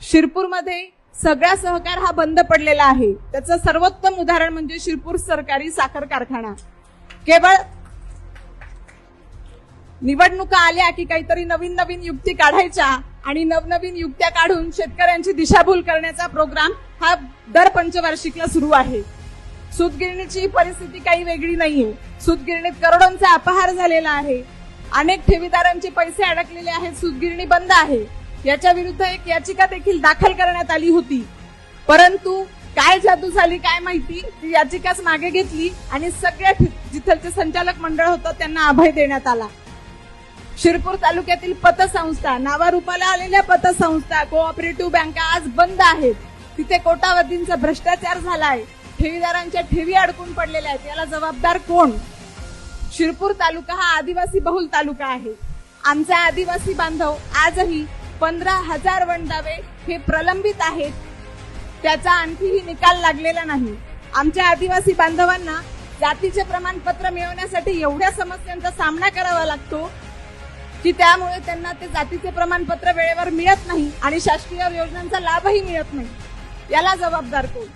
शिरपूरमध्ये सगळा सहकार हा बंद पडलेला आहे. त्याचं सर्वोत्तम उदाहरण म्हणजे शिरपूर सरकारी साखर कारखाना. केवळ निवडणुका आल्या की काहीतरी नवीन नवीन युक्ती काढायच्या आणि नवनवीन युक्त्या काढून शेतकऱ्यांची दिशाभूल करण्याचा प्रोग्राम हा दर पंचवार्षिकला सुरू आहे. सूतगिरणीची परिस्थिती काही वेगळी नाहीये. सूतगिरणीत करोडोंचा अपहार झालेला आहे. अनेक ठेवीदारांचे पैसे अडकलेले आहेत. सूतगिरणी बंद आहे. याच्या विरुद्ध एक याचिका देखील दाखल करण्यात आली होती. परंतु काय जादू झाली काय माहिती? ती याचिकाच मागे घेतली आणि सगळ्या जिथलचे संचालक मंडळ होतं त्यांना अभय देण्यात आला. शिरपूर तालुक्यातील पतसंस्था नावारूपाला आलेल्या पतसंस्था कोऑपरेटिव्ह बँका आज बंद आहेत. तिथे कोटावधींचा भ्रष्टाचार झालाय. ठेवीदारांच्या ठेवी अडकून पडलेल्या आहेत. याला जबाबदार कोण? शिरपूर तालुका हा आदिवासी बहुल तालुका आहे. आमचा आदिवासी बांधव आजही पंधरा हजार वणदावे हे प्रलंबित आहेत. त्याचा आणखीही निकाल लागलेला नाही. आमच्या आदिवासी बांधवांना जातीचे प्रमाणपत्र मिळवण्यासाठी एवढ्या समस्यांचा सामना करावा लागतो की त्यामुळे त्यांना ते जातीचे प्रमाणपत्र वेळेवर मिळत नाही आणि शासकीय योजनांचा लाभही मिळत नाही. याला जबाबदार कोण?